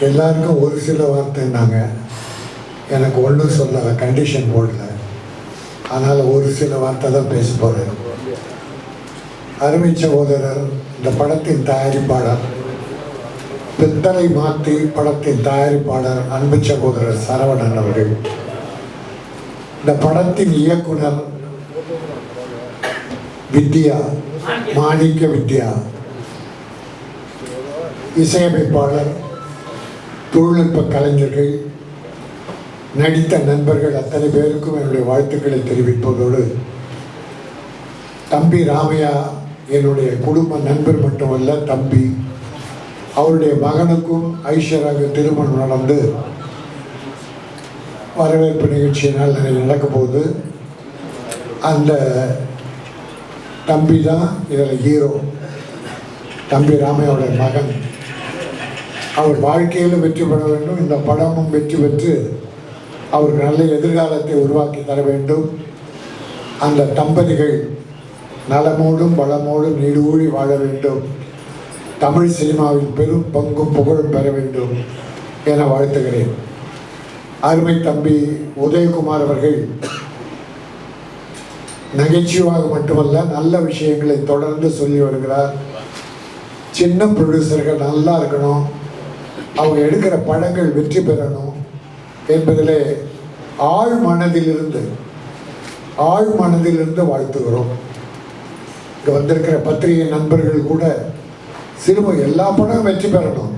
எல்லாருக்கும் ஒரு சில வார்த்தைன்னாங்க. எனக்கு ஒன்றும் சொல்லலை கண்டிஷன் போடல. அதனால் ஒரு சில வார்த்தை தான் பேச போகிறேன் அருமை சகோதரர் இந்த படத்தின் தயாரிப்பாளர் பித்தளை மாற்றி படத்தின் தயாரிப்பாளர் அன்பு சகோதரர் சரவணன் அவர்கள். இந்த படத்தின் இயக்குனர் வித்யா மாணிக்க வித்யா. இசையமைப்பாளர் தொழில்நுட்ப கலைஞர்கள் நடித்த நண்பர்கள் அத்தனை பேருக்கும் என்னுடைய வாழ்த்துக்களை தெரிவிப்பதோடு தம்பி ராமையா என்னுடைய குடும்ப நண்பர் மட்டுமல்ல தம்பி அவருடைய மகனுக்கும் ஐஸ்வர்யாக திருமணம் நடந்து வரவேற்பு நிகழ்ச்சியினால் நடக்க போகுது. அந்த தம்பி தான் இதில் ஹீரோ தம்பி ராமையாவுடைய மகன். அவர் வாழ்க்கையில் வெற்றி பெற வேண்டும். இந்த படமும் வெற்றி பெற்று அவருக்கு நல்ல எதிர்காலத்தை உருவாக்கி தர வேண்டும். அந்த தம்பதிகள் நலமோடும் வளமோடும் நீடூழி வாழ வேண்டும். தமிழ் சினிமாவில் பெரும் பங்கும் புகழும் பெற வேண்டும் என வாழ்த்துகிறேன். அருமை தம்பி உதயகுமார் அவர்கள் நகைச்சுவாக மட்டுமல்ல நல்ல விஷயங்களை தொடர்ந்து சொல்லி வருகிறார். சின்ன ப்ரொடியூசர்கள் நல்லா இருக்கணும். அவங்க எடுக்கிற படங்கள் வெற்றி பெறணும் என்பதிலே ஆழ் மனதிலிருந்து ஆழ் மனதிலிருந்து வாழ்த்துகிறோம். இங்கே வந்திருக்கிற பத்திரிகை நண்பர்கள் கூட சிறும எல்லா படமும் வெற்றி பெறணும்.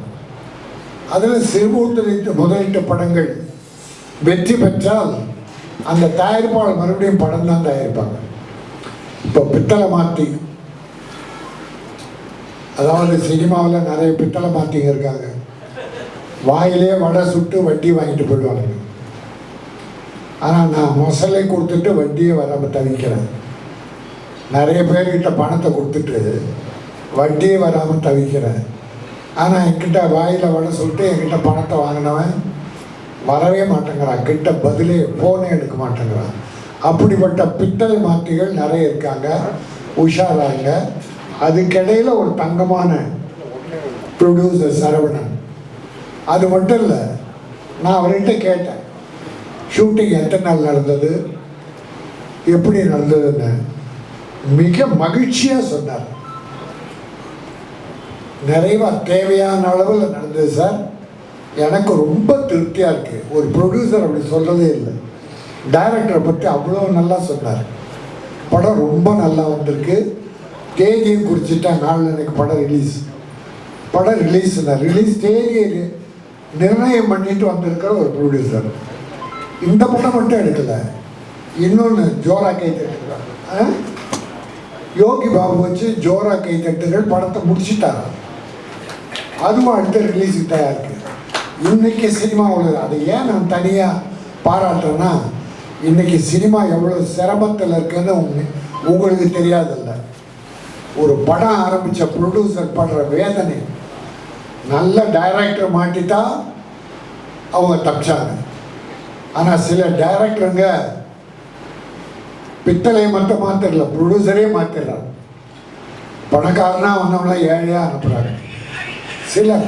அதில் சிறுமூத்தலிட்டு முதலீட்டு படங்கள் வெற்றி பெற்றால் அந்த தயாரிப்பாளர் மறுபடியும் படம் தான் தயாரிப்பாங்க. இப்போ பித்தளை மாற்றி அதாவது சினிமாவில் நிறைய பித்தளை மாற்றிங்க இருக்காங்க. வாயிலே வடை சுட்டு வட்டி வாங்கிட்டு போயிடுவாங்க. ஆனால் நான் மொசலை கொடுத்துட்டு வட்டியை வராமல் தவிக்கிறேன். நிறைய பேர்கிட்ட பணத்தை கொடுத்துட்டு வட்டியே வராமல் தவிக்கிறேன். ஆனால் என்கிட்ட வாயில் வடை சுட்டு என்கிட்ட பணத்தை வாங்கினவன் வரவே மாட்டேங்கிறான். கிட்ட பதிலே ஃபோனே எடுக்க மாட்டேங்கிறான். அப்படிப்பட்ட பித்தளை மாற்றிகள் நிறைய இருக்காங்க. உஷாராங்க. அதுக்கிடையில் ஒரு தங்கமான ப்ரொடியூசர் சரவணன். அது மட்டும் இல்லை நான் அவர்கிட்ட கேட்டேன் ஷூட்டிங் எத்தனை நாள் நடந்தது? எப்படி நடந்ததுன்னு? மிக மகிழ்ச்சியாக சொன்னார். நிறைவாக தேவையான அளவில் நடந்தது சார். எனக்கு ரொம்ப திருப்தியாக இருக்குது ஒரு ப்ரொடியூசர் அப்படி சொல்கிறதே இல்லை. டைரக்டரை பற்றி அவ்வளோ நல்லா சொன்னார். படம் ரொம்ப நல்லா வந்திருக்கு. தேதியும் குறிச்சிட்டா நாளில் எனக்கு படம் ரிலீஸ் படம் ரிலீஸ் ரிலீஸ் தேதியை நிர்ணயம் பண்ணிட்டு வந்திருக்கிற ஒரு ப்ரொடியூசர் இந்த படம் மட்டும் எடுக்கல. இன்னொன்று ஜோரா கை தட்டுகள் யோகி பாபு வச்சு ஜோரா கை தட்டுகள் படத்தை முடிச்சிட்டாரா. அதுவும் அடுத்த ரிலீஸுக்கு தயார் இருக்கு இன்னைக்கு சினிமா உள்ளது அதை ஏன் நான் தனியாக பாராட்டுறேன்னா இன்னைக்கு சினிமா எவ்வளோ சிரமத்தில் இருக்குன்னு உங்களுக்கு தெரியாதில்ல. ஒரு படம் ஆரம்பித்த ப்ரொடியூசர் படுற வேதனை. நல்ல டைரக்டர் மாட்டிட்டா அவங்க தப்பிச்சாங்க. ஆனால் சில டைரக்டருங்க பித்தளையை மட்டும் மாத்திரல ப்ரொடியூசரே மாத்திடுறாங்க பணக்காரனா வந்தவங்களாம் ஏழையாக அனுப்புகிறாங்க சில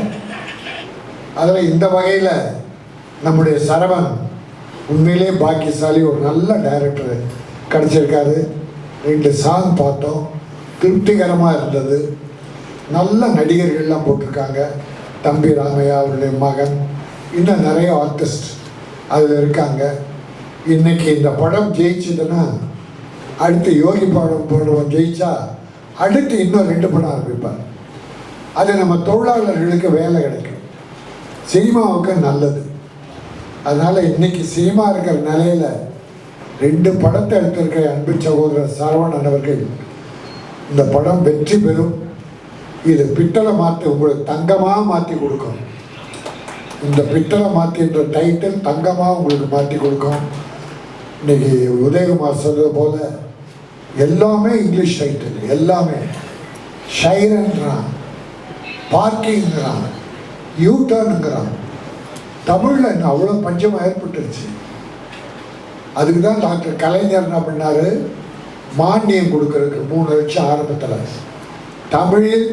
அதில் இந்த வகையில் நம்முடைய சரவண் உண்மையிலே பாக்கியசாலி ஒரு நல்ல டைரக்டர் கிடச்சிருக்காரு. ரெண்டு சாங் பார்த்தோம். திருப்திகரமாக இருந்தது. நல்ல நடிகர்கள்லாம் போட்டிருக்காங்க. தம்பி ராமையா அவருடைய மகன். இன்னும் நிறைய ஆர்டிஸ்ட் அதில் இருக்காங்க. இன்னைக்கு இந்த படம் ஜெயிச்சதுன்னா அடுத்து யோகி படம் போடுவோம் ஜெயிச்சா அடுத்து இன்னும் ரெண்டு படம் ஆரம்பிப்பார். அது நம்ம தொழிலாளர்களுக்கு வேலை கிடைக்கும். சினிமாவுக்கு நல்லது. அதனால் இன்னைக்கு சினிமா இருக்கிற நிலையில் ரெண்டு படத்தை எடுத்திருக்கிற அன்பு சகோதரர் சரவணன் அவர்கள் இந்த படம் வெற்றி பெறும். இது பித்தளை மாற்றி உங்களுக்கு தங்கமாக மாற்றி கொடுக்கும். இந்த பித்தளை மாற்றின்ற டைட்டில் தங்கமாக உங்களுக்கு மாற்றி கொடுக்கும். இன்னைக்கு உதயகுமார் சொல்றது போல எல்லாமே இங்கிலீஷ் டைட்டில் எல்லாமே. ஷைரன்றான் பார்க்கிங்கிறான் யூ டர்னுங்கிறான் தமிழில் இன்னும் அவ்வளோ பஞ்சம் ஏற்பட்டுருச்சு. அதுக்கு தான் டாக்டர் கலைஞர் என்ன பண்ணார்? மானியம் கொடுக்கறதுக்கு மூணு லட்சம் ஆரம்பத்தில். தமிழில்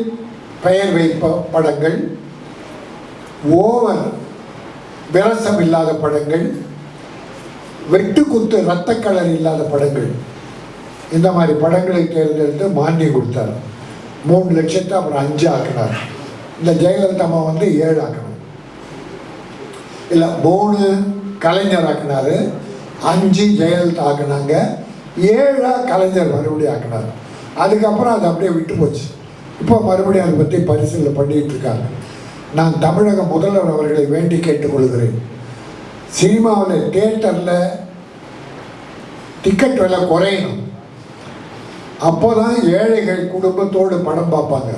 பெயர் வைப்ப படங்கள் ஓவர் விரசம் இல்லாத படங்கள் வெட்டு குத்து ரத்த கலர் இல்லாத படங்கள். இந்த மாதிரி படங்களை தேர்ந்தெடுத்து மானியம் கொடுத்தார். மூணு லட்சத்தை அப்புறம் அஞ்சு ஆக்கினார். இந்த ஜெயலலிதா அம்மா வந்து ஏழு ஆக்கணும். இல்லை மூணு கலைஞர் ஆக்கினார். அஞ்சு ஜெயலலிதா ஆக்கினாங்க. ஏழா கலைஞர் மறுபடியும் ஆக்கினார். அதுக்கப்புறம் அது அப்படியே விட்டு போச்சு. இப்போ மறுபடியும் அதை பற்றி பரிசீலனை பண்ணிட்டு இருக்காங்க. நான் தமிழக முதல்வர் அவர்களை வேண்டி கேட்டுக்கொள்கிறேன். சினிமாவில் தேட்டரில் டிக்கெட் விலை குறையணும். அப்போ தான் ஏழைகள் குடும்பத்தோடு படம் பார்ப்பாங்க.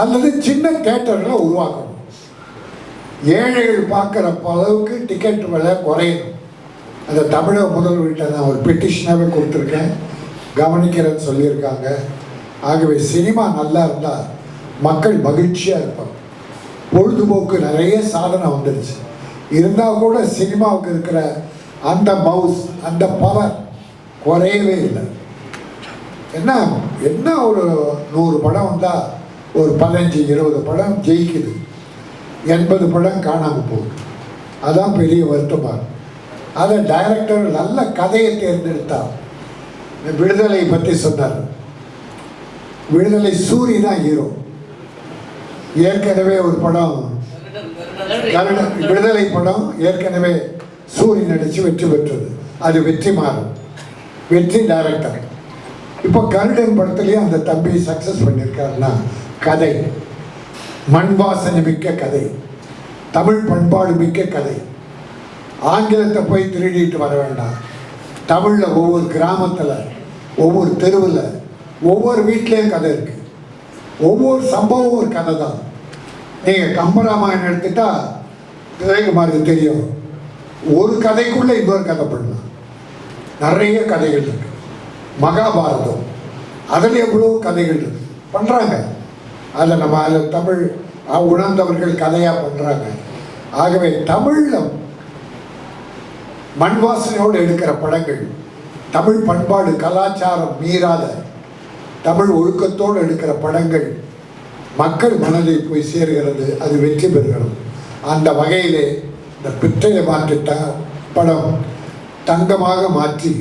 அல்லது சின்ன தேட்டரில் உருவாக்கணும். ஏழைகள் பார்க்குற அளவுக்கு டிக்கெட் விலை குறையணும். அந்த தமிழக முதல்வர்கிட்ட நான் ஒரு பெட்டிஷனாகவே கொடுத்துருக்கேன். கவனிக்கிறேன்னு சொல்லியிருக்காங்க. ஆகவே சினிமா நல்லா இருந்தால் மக்கள் மகிழ்ச்சியாக இருப்பாங்க. பொழுதுபோக்கு நிறைய சாதனை வந்துடுச்சு இருந்தால் கூட சினிமாவுக்கு இருக்கிற அந்த மவுஸ் அந்த பவர் குறையவே இல்லை. என்ன என்ன ஒரு நூறு படம் வந்தால் ஒரு பதினஞ்சு இருபது படம் ஜெயிக்குது. எண்பது படம் காணாமல் போகுது. அதான் பெரிய வருத்தமாக அதை டைரக்டர் நல்ல கதையை தேர்ந்தெடுத்தார் இந்த விடுதலை பற்றி சொன்னார். விடுதலை சூரி தான் ஹீரோ. ஏற்கனவே ஒரு படம். விடுதலை படம் ஏற்கனவே சூரி நடித்து வெற்றி பெற்றது. அது வெற்றி மாறும் வெற்றி டைரக்டர் இப்போ கருடன் படத்துலேயே அந்த தம்பி சக்ஸஸ் பண்ணியிருக்காருன்னா கதை. மண் வாசனை மிக்க கதை. தமிழ் பண்பாடு மிக்க கதை. ஆங்கிலத்தை போய் திருடிட்டு வர வேண்டாம். தமிழில் ஒவ்வொரு கிராமத்தில் ஒவ்வொரு தெருவில் ஒவ்வொரு வீட்லேயும் கதை இருக்குது ஒவ்வொரு சம்பவம் ஒரு கதை தான். நீங்கள் கம்பராமாயணம் எடுத்துட்டா விஜயகுமாருக்கு தெரியும். ஒரு கதைக்குள்ளே இன்னொரு கதை பண்ணலாம். நிறைய கதைகள் இருக்கு. மகாபாரதம். அதில் எவ்வளோ கதைகள் இருக்கு. பண்ணுறாங்க அதை நம்ம அதில் தமிழ் உணர்ந்தவர்கள் கதையாக பண்ணுறாங்க ஆகவே தமிழில் மண் வாசனையோடு எடுக்கிற படங்கள் தமிழ் பண்பாடு கலாச்சாரம் மீறாத தமிழ் ஒழுக்கத்தோடு எடுக்கிற படங்கள் மக்கள் மனதில் போய் சேருகிறது அது வெற்றி பெறுகிறது. அந்த வகையிலே இந்த பிற்றையை மாற்றிட்ட படம் தங்கமாக மாற்றி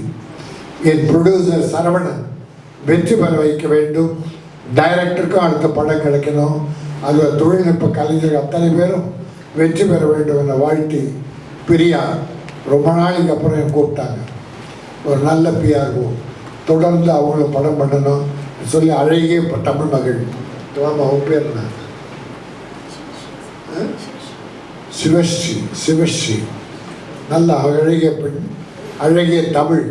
என் ப்ரொடியூசர் சரவணன் வெற்றி பெற வைக்க வேண்டும். டைரக்டருக்கும் அடுத்த படம் கிடைக்கணும். அதில் தொழில்நுட்ப கலைஞர்கள் அத்தனை பேரும் வெற்றி பெற வேண்டும் என வாழ்த்தி பிரியா ரொம்ப நாளைக்கு அப்புறம் கூப்பிட்டாங்க. ஒரு நல்ல பிஆர்ஓ தொடர்ந்து அவங்கள படம் பண்ணணும். சொல்லி அழகிய இப்போ தமிழ் மகள். ஆமாம் அவன் பேர் என்ன? சிவஸ்ரீ சிவஸ்ரீ. நல்ல அழகிய பெண் அழகிய தமிழ்.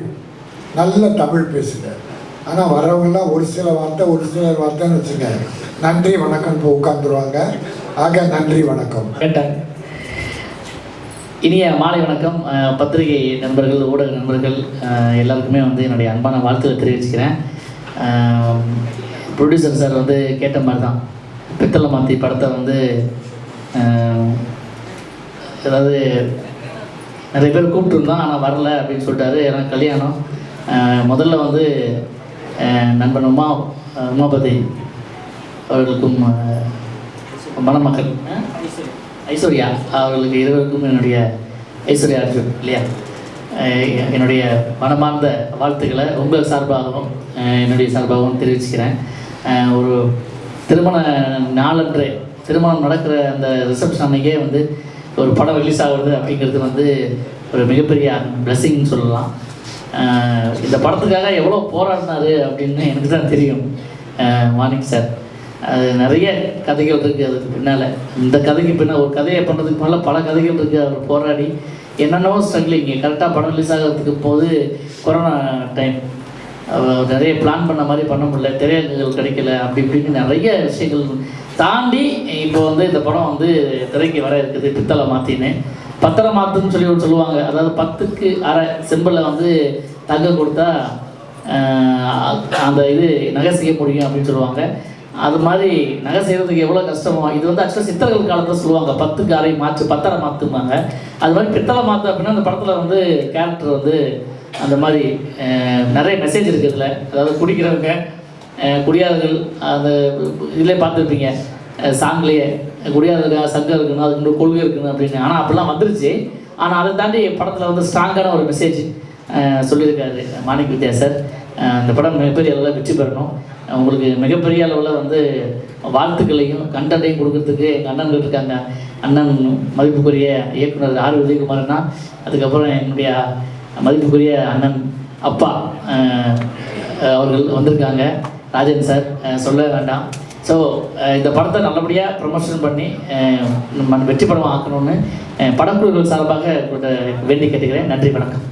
நல்ல தமிழ் பேசுகிறார் ஆனால் வரவங்களாம் ஒரு சில வார்த்தை ஒரு சில வார்த்தைன்னு வச்சுங்க. நன்றி வணக்கம் இப்போ உட்காந்துருவாங்க ஆக நன்றி வணக்கம். இனிய மாலை வணக்கம். பத்திரிகை நண்பர்கள் ஊடக நண்பர்கள் எல்லாருக்குமே வந்து என்னுடைய அன்பான வாழ்த்துக்களை தெரிவிச்சுக்கிறேன். ப்ரொடியூசர் சார் வந்து கேட்ட மாதிரி தான் பித்தளை மாற்றி படத்தை வந்து அதாவது நிறைய பேர் கூப்பிட்டுருந்தோம் ஆனால் வரல அப்படின்னு சொல்லிட்டாரு. ஏன்னா கல்யாணம். முதல்ல வந்து நண்பன் உமா உமாபதி அவர்களுக்கும் மணமக்கள் ஐஸ்வர்யா. அவர்களுக்கு இருவருக்கும் என்னுடைய ஐஸ்வர்யா அர்ஜுன் இல்லையா? என்னுடைய மனமார்ந்த வாழ்த்துக்களை உங்கள் சார்பாகவும் என்னுடைய சார்பாகவும் தெரிவிச்சுக்கிறேன். ஒரு திருமண நாளன்றே திருமணம் நடக்கிற அந்த ரிசப்ஷன் அன்னைக்கே வந்து ஒரு படம் ரிலீஸ் ஆகுறது அப்படிங்கிறது வந்து ஒரு மிகப்பெரிய பிளெஸ்ஸிங்னு சொல்லலாம். இந்த படத்துக்காக எவ்வளோ போராடினாரு அப்படின்னு எனக்கு தான் தெரியும் மாணிக் சார் அது நிறைய கதைகள் இருக்குது அதுக்கு பின்னால். இந்த கதைக்கு பின்னால் ஒரு கதையை பண்ணுறதுக்கு முன்னால் பல கதைகள் இருக்குது அவர் போராடி என்னென்னவோ ஸ்ட்ரகிளிங் கரெக்டாக படம் ரிலீஸ் ஆகிறதுக்கு போது கொரோனா டைம் நிறைய பிளான் பண்ண மாதிரி பண்ண முடியல திரையரங்குகள் கிடைக்கல அப்படி இப்படின்னு நிறைய விஷயங்கள் தாண்டி இப்போ வந்து இந்த படம் வந்து திரைக்கு வர இருக்குது பித்தளை மாற்றின்னு பத்தரை மாற்றுன்னு சொல்லி ஒன்று சொல்லுவாங்க. அதாவது பத்துக்கு அரை செம்பிளில் வந்து தங்க கொடுத்தா அந்த இது நகை செய்ய முடியும் அப்படின்னு சொல்லுவாங்க. அது மாதிரி நகை செய்கிறதுக்கு எவ்வளோ கஷ்டமோ இது வந்து ஆக்சுவலாக சித்தர்கள் காலத்தில் சொல்லுவாங்க. பத்து காரை மாற்று பத்தரை மாற்றுமாங்க அது மாதிரி பித்தளை மாற்று அப்படின்னா அந்த படத்தில் வந்து கேரக்டர் வந்து அந்த மாதிரி நிறைய மெசேஜ் இருக்குது இதில். அதாவது குடிக்கிறவங்க குடியார்கள் அந்த இதிலே பார்த்துருப்பீங்க. சாங்லேயே குடியார்கள் சங்கம் இருக்கணும் அதுக்கு கொள்கை இருக்கணும் அப்படின்னு. ஆனால் அப்படிலாம் வந்துருச்சு. ஆனால் அதை தாண்டி படத்தில் வந்து ஸ்ட்ராங்கான ஒரு மெசேஜ் சொல்லியிருக்காரு மாணிக் வித்யா சார் இந்த படம் மிகப்பெரிய அளவில் வெற்றி பெறணும். உங்களுக்கு மிகப்பெரிய அளவில் வந்து வாழ்த்துக்களையும் கண்டனையும் கொடுக்கறதுக்கு எங்கள் அண்ணன்கள் இருக்காங்க. அண்ணன் மதிப்புக்குரிய இயக்குனர் ஆர் விஜயகுமார்னா அதுக்கப்புறம் என்னுடைய மதிப்புக்குரிய அண்ணன் அப்பா அவர்கள் வந்திருக்காங்க. ராஜன் சார் சொல்ல வேண்டாம். ஸோ இந்த படத்தை நல்லபடியாக ப்ரமோஷன் பண்ணி நம்ம வெற்றி படம் ஆக்கணும்னு அஹ், படக்குழுக்கள் சார்பாக வேண்டி கேட்டுக்கிறேன். நன்றி வணக்கம்.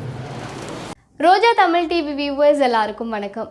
ரோஜா தமிழ் டிவி வியூவர்ஸ் எல்லாருக்கும் வணக்கம்.